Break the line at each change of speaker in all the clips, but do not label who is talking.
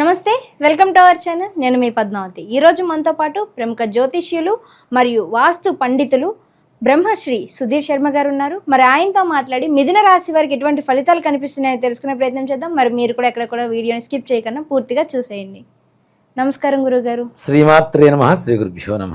నమస్తే welcome to our channel. నేను మీ పద్మావతి. ఈరోజు మనతో పాటు ప్రముఖ జ్యోతిష్యులు మరియు వాస్తు పండితులు బ్రహ్మశ్రీ సుధీర్ శర్మ గారు ఉన్నారు. మరి ఆయనతో మాట్లాడి మిథున రాశి వారికి ఎటువంటి ఫలితాలు కనిపిస్తున్నాయని తెలుసుకునే ప్రయత్నం చేద్దాం. మరి మీరు కూడా ఎక్కడ కూడా వీడియోని స్కిప్ చేయకుండా పూర్తిగా చూసేయండి. నమస్కారం గురుగారు
శ్రీమాత్రే నమ శ్రీ గురుభ్యో నమ.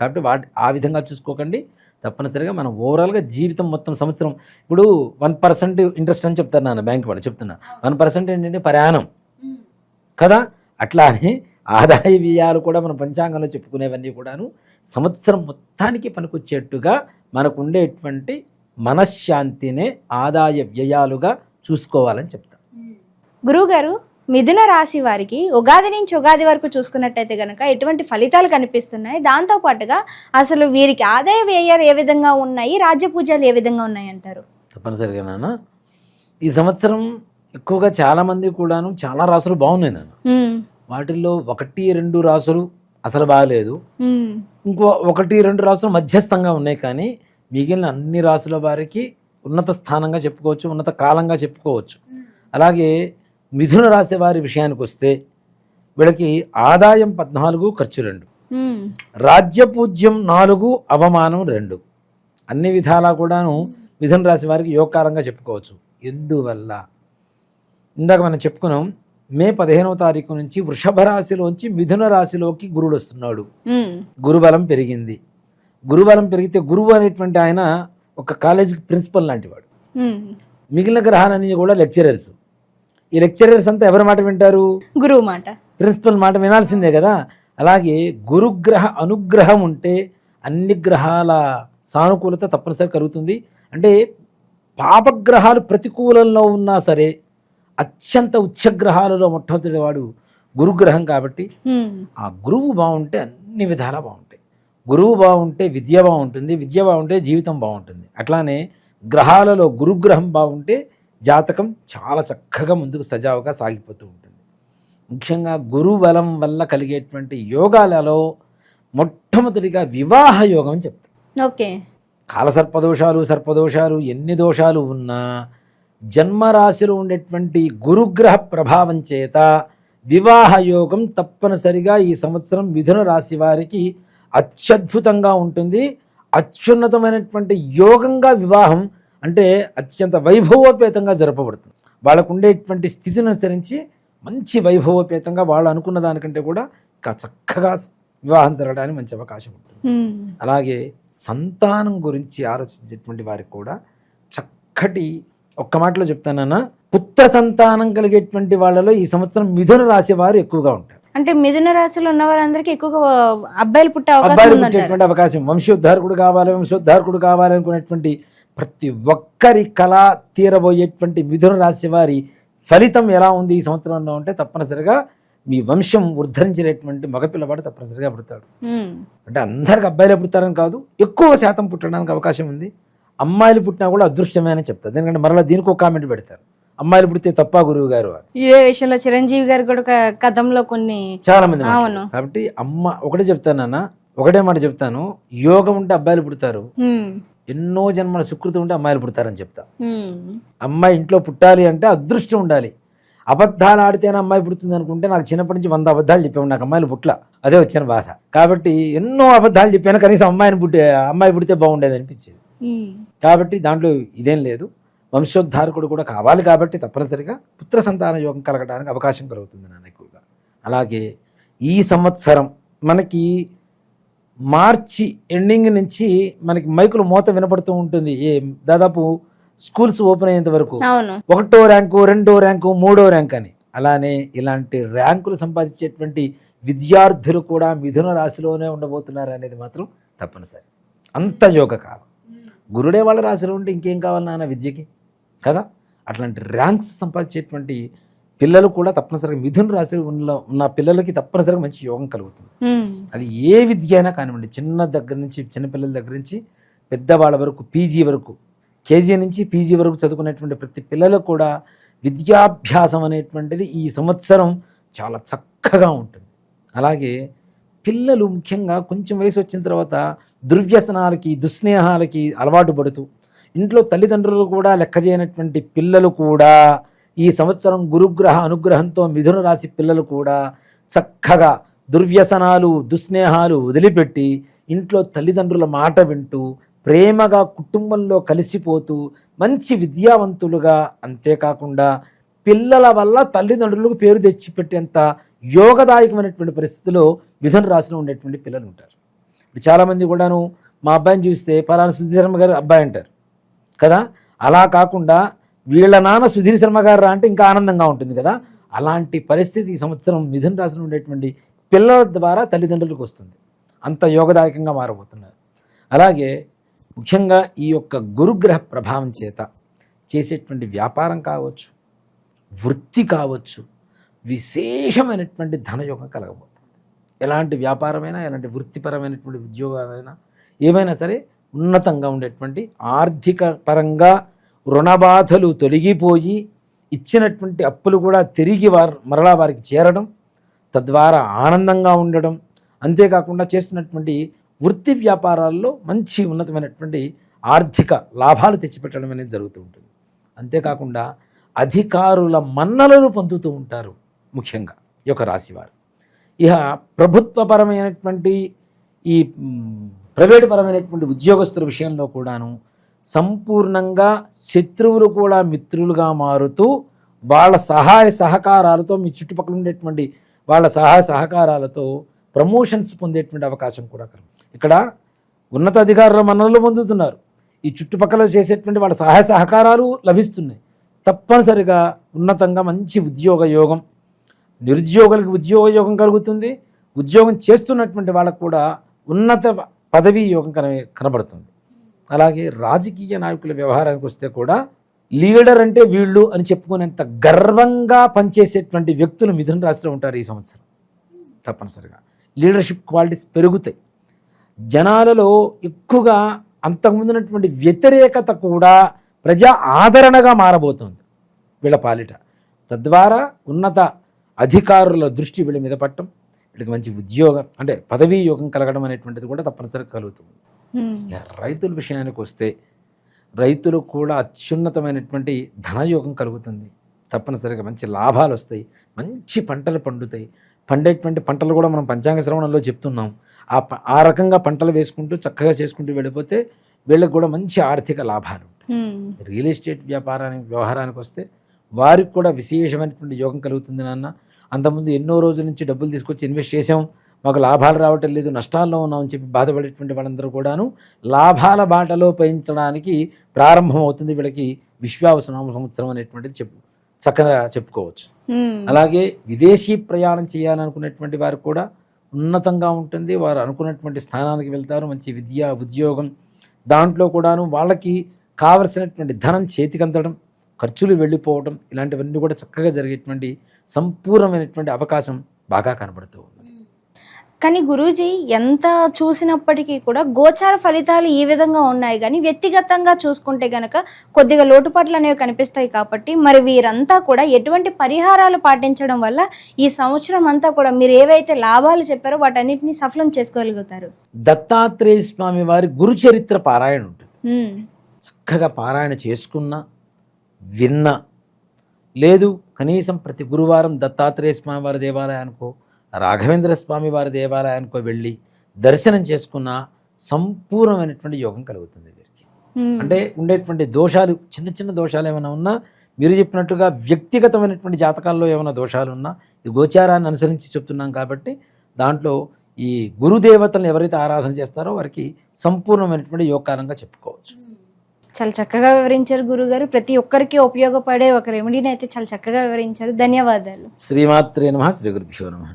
కాబట్టి వాటి ఆ విధంగా చూసుకోకండి. తప్పనిసరిగా మనం ఓవరాల్గా జీవితం మొత్తం సంవత్సరం ఇప్పుడు వన్ పర్సెంట్ ఇంట్రెస్ట్ అని చెప్తారు నాన్న బ్యాంక్ వాళ్ళు చెప్తున్నా. వన్ పర్సెంట్ ఏంటంటే ప్రయాణం. కదా? అట్లానే ఆదాయ వ్యయాలు కూడా మన పంచాంగంలో చెప్పుకునేవన్నీ కూడాను సంవత్సరం మొత్తానికి పనికొచ్చేట్టుగా మనకు ఉండేటువంటి మనశ్శాంతినే ఆదాయ వ్యయాలుగా చూసుకోవాలని చెప్తాను.
గురువుగారు మిథున రాశి వారికి ఉగాది నుంచి ఉగాది వరకు చూసుకున్నట్టయితే గనక ఎటువంటి ఫలితాలు కనిపిస్తున్నాయి? దాంతో పాటుగా అసలు వీరికి ఆదాయ వ్యయాలు ఏ విధంగా ఉన్నాయి? రాజ్యపూజలు ఏ విధంగా ఉన్నాయి అంటారు?
తప్పనిసరిగా నాన్న. ఈ సంవత్సరం ఎక్కువగా చాలామంది కూడాను చాలా రాసులు బాగున్నాయి నాన్న. వాటిల్లో ఒకటి రెండు రాసులు అసలు బాగలేదు. ఇంకో ఒకటి రెండు రాసులు మధ్యస్థంగా ఉన్నాయి కానీ మిగిలిన అన్ని రాసుల వారికి ఉన్నత స్థానంగా చెప్పుకోవచ్చు ఉన్నత కాలంగా చెప్పుకోవచ్చు. అలాగే మిథున రాశి వారి విషయానికి వస్తే వీళ్ళకి ఆదాయం పద్నాలుగు ఖర్చు రెండు. రాజ్యపూజ్యం నాలుగు అవమానం రెండు. అన్ని విధాలా కూడాను మిథున రాశి వారికి యోగకారంగా చెప్పుకోవచ్చు. ఎందువల్ల? ఇందాక మనం చెప్పుకున్నాం మే పదిహేనవ తారీఖు నుంచి వృషభ రాశిలోంచి మిథున రాశిలోకి గురుడు వస్తున్నాడు. గురుబలం పెరిగింది. గురుబలం పెరిగితే గురువు అనేటువంటి ఆయన ఒక కాలేజీకి ప్రిన్సిపల్ లాంటి వాడు
ఉమ్.
మిగిలిన గ్రహాలన్నీ కూడా లెక్చరర్స్. ఈ లెక్చరర్స్ అంతా ఎవరి మాట వింటారు?
గురువు మాట.
ప్రిన్సిపల్ మాట వినాల్సిందే కదా. అలాగే గురుగ్రహ అనుగ్రహం ఉంటే అన్ని గ్రహాల సానుకూలత తప్పనిసరి కలుగుతుంది. అంటే పాపగ్రహాలు ప్రతికూలంలో ఉన్నా సరే అత్యంత ఉచ్చగ్రహాలలో మొట్టమొదటి వాడు గురుగ్రహం కాబట్టి ఆ గురువు బాగుంటే అన్ని విధాలా బాగుంటాయి. గురువు బాగుంటే విద్య బాగుంటుంది విద్య బాగుంటే జీవితం బాగుంటుంది. అట్లానే గ్రహాలలో గురుగ్రహం బాగుంటే జాతకం చాలా చక్కగా ముందుకు సజావుగా సాగిపోతూ ఉంటుంది. ముఖ్యంగా గురు బలం వల్ల కలిగేటువంటి యోగాలలో మొట్టమొదటిగా వివాహ యోగం అని చెప్తాం
ఓకే.
కాలసర్పదోషాలు సర్పదోషాలు ఎన్ని దోషాలు ఉన్నా జన్మరాశిలో ఉండేటువంటి గురుగ్రహ ప్రభావం చేత వివాహ యోగం తప్పనిసరిగా ఈ సంవత్సరం మిథున రాశి వారికి అత్యద్భుతంగా ఉంటుంది. అత్యున్నతమైనటువంటి యోగంగా వివాహం అంటే అత్యంత వైభవోపేతంగా జరపబడుతుంది. వాళ్ళకు ఉండేటువంటి స్థితిని అనుసరించి మంచి వైభవోపేతంగా వాళ్ళు అనుకున్న దానికంటే కూడా ఇంకా చక్కగా వివాహం జరగడానికి మంచి అవకాశం ఉంటుంది. అలాగే సంతానం గురించి ఆలోచించేటువంటి వారికి కూడా చక్కటి ఒక్క మాటలో చెప్తానన్నా పుత్ర సంతానం కలిగేటువంటి వాళ్ళలో ఈ సంవత్సరం మిథున రాశి వారు ఎక్కువగా ఉంటారు.
అంటే మిథున రాశిలో ఉన్న వారందరికీ ఎక్కువగా అబ్బాయిలు పుట్టే అవకాశం
అబ్బాయిలు
ఉందంటారు.
పుట్టేటువంటి అవకాశం. వంశోద్ధారకుడు కావాలి వంశోద్ధారకుడు కావాలి అనుకునేటువంటి ప్రతి ఒక్కరి కళ తీరబోయేటువంటి మిథున రాశి వారి ఫలితం ఎలా ఉంది ఈ సంవత్సరంలో ఉంటే తప్పనిసరిగా మీ వంశం ఉద్ధరించేటువంటి మగపిల్లవాడు తప్పనిసరిగా పుడతాడు. అంటే అందరికి అబ్బాయిలే పుడతారని కాదు ఎక్కువ శాతం పుట్టడానికి అవకాశం ఉంది. అమ్మాయిలు పుట్టినా కూడా అదృష్టమే అని చెప్తారు. ఎందుకంటే మరలా దీనికి ఒక కామెంట్ పెడతారు. అమ్మాయిలు పుడితే తప్ప గురువు గారు
ఇదే విషయంలో చిరంజీవి గారు కూడా కథంలో కొన్ని
చాలా మంది
అవును.
కాబట్టి అమ్మ ఒకటే చెప్తాను నాన్న ఒకటే మాట చెప్తాను. యోగం ఉంటే అబ్బాయిలు పుడతారు. ఎన్నో జన్మల సుకృతి ఉంటే అమ్మాయిలు పుడతారని చెప్తా. అమ్మాయి ఇంట్లో పుట్టాలి అంటే అదృష్టం ఉండాలి. అబద్ధాలు ఆడితేనే అమ్మాయి పుడుతుంది అనుకుంటే నాకు చిన్నప్పటి నుంచి వంద అబద్ధాలు చెప్పాము నాకు అమ్మాయిలు పుట్ల. అదే వచ్చిన బాధ. కాబట్టి ఎన్నో అబద్ధాలు చెప్పాను కనీసం అమ్మాయిని పుట్టే అమ్మాయి పుడితే బాగుండేది అనిపించేది. కాబట్టి దాంట్లో ఇదేం లేదు. వంశోద్ధారకుడు కూడా కావాలి కాబట్టి తప్పనిసరిగా పుత్ర సంతాన యోగం కలగడానికి అవకాశం కలుగుతుంది నాన్న ఎక్కువగా. అలాగే ఈ సంవత్సరం మనకి మార్చి ఎండింగ్ నుంచి మనకి మైకులు మోత వినపడుతూ ఉంటుంది. ఏ దాదాపు స్కూల్స్ ఓపెన్ అయ్యేంత వరకు. ఒకటో ర్యాంకు రెండో ర్యాంకు మూడో ర్యాంక్ అని. అలానే ఇలాంటి ర్యాంకులు సంపాదించేటువంటి విద్యార్థులు కూడా మిథున రాశిలోనే ఉండబోతున్నారు అనేది మాత్రం తప్పనిసరి. అంత యోగ కాలం గురుడే వాళ్ళ రాశిలో ఉంటే ఇంకేం కావాలి నాన్న విద్యకి? కదా? అట్లాంటి ర్యాంక్స్ సంపాదించేటువంటి పిల్లలు కూడా తప్పనిసరిగా మిథున రాశి ఉన్న ఉన్న పిల్లలకి తప్పనిసరిగా మంచి యోగం కలుగుతుంది. అది ఏ విద్య అయినా కానివ్వండి చిన్న దగ్గర నుంచి చిన్నపిల్లల దగ్గర నుంచి పెద్దవాళ్ళ వరకు పీజీ వరకు కేజీ నుంచి పీజీ వరకు చదువుకునేటువంటి ప్రతి పిల్లలకు కూడా విద్యాభ్యాసం అనేటువంటిది ఈ సంవత్సరం చాలా చక్కగా ఉంటుంది అలాగే పిల్లలు ముఖ్యంగా కొంచెం వయసు వచ్చిన తర్వాత దుర్వ్యసనాలకి దుస్నేహాలకి అలవాటు పడుతూ ఇంట్లో తల్లిదండ్రులు కూడా లెక్క చేయనటువంటి పిల్లలు కూడా ఈ సంవత్సరం గురుగ్రహ అనుగ్రహంతో మిథున రాశి పిల్లలు కూడా చక్కగా దుర్వ్యసనాలు దుస్నేహాలు వదిలిపెట్టి ఇంట్లో తల్లిదండ్రుల మాట వింటూ ప్రేమగా కుటుంబంలో కలిసిపోతూ మంచి విద్యావంతులుగా అంతేకాకుండా పిల్లల వల్ల తల్లిదండ్రులకు పేరు తెచ్చిపెట్టేంత యోగదాయకమైనటువంటి పరిస్థితిలో మిథున రాశిలో ఉండేటువంటి పిల్లలు ఉంటారు. ఇప్పుడు చాలామంది కూడాను మా అబ్బాయిని చూస్తే పలానా సుధీశర్మ గారు అబ్బాయి అంటారు. కదా? అలా కాకుండా వీళ్ళ నాన్న సుధీర్ శర్మ గారు రా అంటే ఇంకా ఆనందంగా ఉంటుంది కదా. అలాంటి పరిస్థితి ఈ సంవత్సరం మిథున్ రాశిలో ఉండేటువంటి పిల్లల ద్వారా తల్లిదండ్రులకు వస్తుంది. అంత యోగదాయకంగా మారబోతున్నారు. అలాగే ముఖ్యంగా ఈ యొక్క గురుగ్రహ ప్రభావం చేత చేసేటువంటి వ్యాపారం కావచ్చు వృత్తి కావచ్చు విశేషమైనటువంటి ధనయోగం కలగబోతుంది. ఎలాంటి వ్యాపారమైనా ఎలాంటి వృత్తిపరమైనటువంటి ఉద్యోగాలైనా ఏమైనా సరే ఉన్నతంగా ఉండేటువంటి ఆర్థిక పరంగా రుణబాధలు తొలగిపోయి ఇచ్చినటువంటి అప్పులు కూడా తిరిగి వారు మరలా వారికి చేరడం తద్వారా ఆనందంగా ఉండడం అంతేకాకుండా చేస్తున్నటువంటి వృత్తి వ్యాపారాల్లో మంచి ఉన్నతమైనటువంటి ఆర్థిక లాభాలు తెచ్చిపెట్టడం అనేది జరుగుతూ ఉంటుంది. అంతేకాకుండా అధికారుల మన్నలను పొందుతూ ఉంటారు ముఖ్యంగా ఈ యొక్క రాశివారు. ఇక ప్రభుత్వపరమైనటువంటి ఈ ప్రైవేటు పరమైనటువంటి ఉద్యోగస్తుల విషయంలో కూడాను సంపూర్ణంగా శత్రువులు కూడా మిత్రులుగా మారుతూ వాళ్ళ సహాయ సహకారాలతో మీ చుట్టుపక్కల ఉండేటువంటి వాళ్ళ సహాయ సహకారాలతో ప్రమోషన్స్ పొందేటువంటి అవకాశం కూడా కలుగు ఇక్కడ ఉన్నతాధికారుల మన్ననలు పొందుతున్నారు. ఈ చుట్టుపక్కల చేసేటువంటి వాళ్ళ సహాయ సహకారాలు లభిస్తున్నాయి. తప్పనిసరిగా ఉన్నతంగా మంచి ఉద్యోగ యోగం నిరుద్యోగులకు ఉద్యోగ యోగం కలుగుతుంది. ఉద్యోగం చేస్తున్నటువంటి వాళ్ళకు కూడా ఉన్నత పదవీ యోగం కన కనబడుతుంది. అలాగే రాజకీయ నాయకుల వ్యవహారానికి వస్తే కూడా లీడర్ అంటే వీళ్ళు అని చెప్పుకునేంత గర్వంగా పనిచేసేటువంటి వ్యక్తులు మిథున రాశిలో ఉంటారు ఈ సంవత్సరం. తప్పనిసరిగా. లీడర్షిప్ క్వాలిటీస్ పెరుగుతాయి. జనాలలో ఎక్కువగా అంతకుముందున్నటువంటి వ్యతిరేకత కూడా ప్రజా ఆదరణగా మారబోతుంది వీళ్ళ పాలిట. తద్వారా ఉన్నత అధికారుల దృష్టి వీళ్ళ మీద పట్టడం వీళ్ళకి మంచి ఉద్యోగం అంటే పదవీ యోగం కలగడం అనేటువంటిది కూడా తప్పనిసరిగా కలుగుతుంది. రైతుల విషయానికి వస్తే రైతులకు కూడా అత్యున్నతమైనటువంటి ధనయోగం కలుగుతుంది. తప్పనిసరిగా మంచి లాభాలు వస్తాయి. మంచి పంటలు పండుతాయి. పండేటువంటి పంటలు కూడా మనం పంచాంగ శ్రవణంలో చెప్తున్నాం. ఆ ఆ రకంగా పంటలు వేసుకుంటూ చక్కగా చేసుకుంటూ వెళ్ళిపోతే వీళ్ళకి కూడా మంచి ఆర్థిక లాభాలు ఉంటాయి. రియల్ ఎస్టేట్ వ్యాపారానికి వ్యవహారానికి వస్తే వారికి కూడా విశేషమైనటువంటి యోగం కలుగుతుంది నాన్న. అంతకుముందు ఎన్నో రోజుల నుంచి డబ్బులు తీసుకొచ్చి ఇన్వెస్ట్ చేసాం మాకు లాభాలు రావటం లేదు నష్టాల్లో ఉన్నామని చెప్పి బాధపడేటువంటి వాళ్ళందరూ కూడాను లాభాల బాటలో పయించడానికి ప్రారంభం అవుతుంది వీళ్ళకి విశ్వావసనామ సంవత్సరం అనేటువంటిది చెప్పు చక్కగా చెప్పుకోవచ్చు. అలాగే విదేశీ ప్రయాణం చేయాలనుకునేటువంటి వారు కూడా ఉన్నతంగా ఉంటుంది వారు అనుకున్నటువంటి స్థానానికి వెళ్తారు మంచి విద్య ఉద్యోగం దాంట్లో కూడాను వాళ్ళకి కావలసినటువంటి ధనం చేతికందడం ఖర్చులు వెళ్ళిపోవడం ఇలాంటివన్నీ కూడా చక్కగా జరిగేటువంటి సంపూర్ణమైనటువంటి అవకాశం బాగా కనబడుతూ ఉంది
కానీ గురూజీ ఎంత చూసినప్పటికీ కూడా గోచార ఫలితాలు ఈ విధంగా ఉన్నాయి. కానీ వ్యక్తిగతంగా చూసుకుంటే గనక కొద్దిగా లోటుపాట్లు అనేవి కనిపిస్తాయి కాబట్టి మరి వీరంతా కూడా ఎటువంటి పరిహారాలు పాటించడం వల్ల ఈ సంవత్సరం అంతా కూడా మీరు ఏవైతే లాభాలు చెప్పారో వాటన్నిటిని సఫలం చేసుకోగలుగుతారు.
దత్తాత్రేయ స్వామి వారి గురుచరిత్ర పారాయణ ఉంటుంది. చక్కగా పారాయణ చేసుకున్న విన్న. లేదు కనీసం ప్రతి గురువారం దత్తాత్రేయ స్వామి వారి దేవాలయానికో రాఘవేంద్ర స్వామి వారి దేవాలయానికో వెళ్ళి దర్శనం చేసుకున్న సంపూర్ణమైనటువంటి యోగం కలుగుతుంది వీరికి. అంటే ఉండేటువంటి దోషాలు చిన్న చిన్న దోషాలు ఏమైనా ఉన్నా మీరు చెప్పినట్టుగా వ్యక్తిగతమైనటువంటి జాతకాల్లో ఏమైనా దోషాలు ఉన్నా ఈ గోచారాన్ని అనుసరించి చెప్తున్నాం కాబట్టి దాంట్లో ఈ గురుదేవతలను ఎవరైతే ఆరాధన చేస్తారో వారికి సంపూర్ణమైనటువంటి యోగకాలంగా చెప్పుకోవచ్చు.
చాలా చక్కగా వివరించారు గురుగారు. ప్రతి ఒక్కరికి ఉపయోగపడే ఒక రెమెడీని అయితే చాలా చక్కగా వివరించారు. ధన్యవాదాలు.
శ్రీమాత్రే నమ. శ్రీ గురుభ్యో నమ.